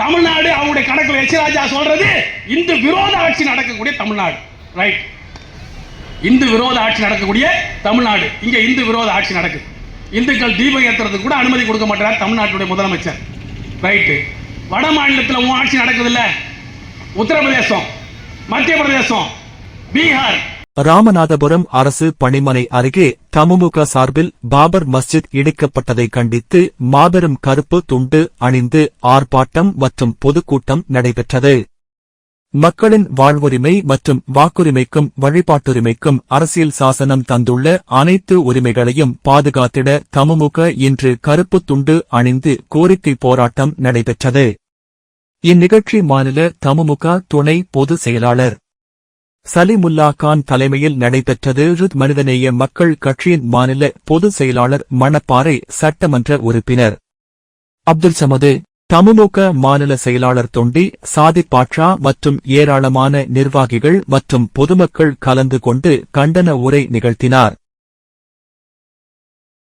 தமிழ்நாடு அவங்களுடைய கணக்கில் எச்ராஜா சொல்றது இந்து விரோத ஆட்சி நடக்கக்கூடிய தமிழ்நாடு. ரைட் இந்து விரோத ஆட்சி நடக்கக்கூடிய தமிழ்நாடு. இங்க இந்து விரோத ஆட்சி நடக்குது. இந்துக்கள் தீபம் ஏத்துறதுக்கு கூட அனுமதி கொடுக்க மாட்டார் தமிழ்நாட்டுடைய முதலமைச்சர். ரைட்டு வட மாநிலத்தில் உன் ஆட்சி நடக்குது இல்ல உத்தரப்பிரதேசம் மத்திய பிரதேசம் பீகார். ராமநாதபுரம் அரசு பணிமனை அருகே தமுமுக சார்பில் பாபர் மஸ்ஜித் இடிக்கப்பட்டதை கண்டித்து மாபெரும் கருப்பு துண்டு அணிந்து ஆர்ப்பாட்டம் மற்றும் பொதுக்கூட்டம் நடைபெற்றது. மக்களின் வாழ்வுரிமை மற்றும் வாக்குரிமைக்கும் வழிபாட்டுரிமைக்கும் அரசியல் சாசனம் தந்துள்ள அனைத்து உரிமைகளையும் பாதுகாத்திட தமுமுக இன்று கருப்பு துண்டு அணிந்து கோரிக்கை போராட்டம் நடைபெற்றது. இந்நிகழ்ச்சி மாநில தமுமுக துணை பொதுச் செயலாளர் சலிமுல்லா கான் தலைமையில் நடைபெற்றது. ருத் மனிதநேய மக்கள் கட்சியின் மாநில பொதுச் செயலாளர் மணப்பாறை சட்டமன்ற உறுப்பினர். அப்துல் சமது தமுமுக மாநில செயலாளர் தொண்டி சாதிக் பாட்ஷா மற்றும் ஏராளமான நிர்வாகிகள் மற்றும் பொதுமக்கள் கலந்து கொண்டு கண்டன உரை நிகழ்த்தினார்.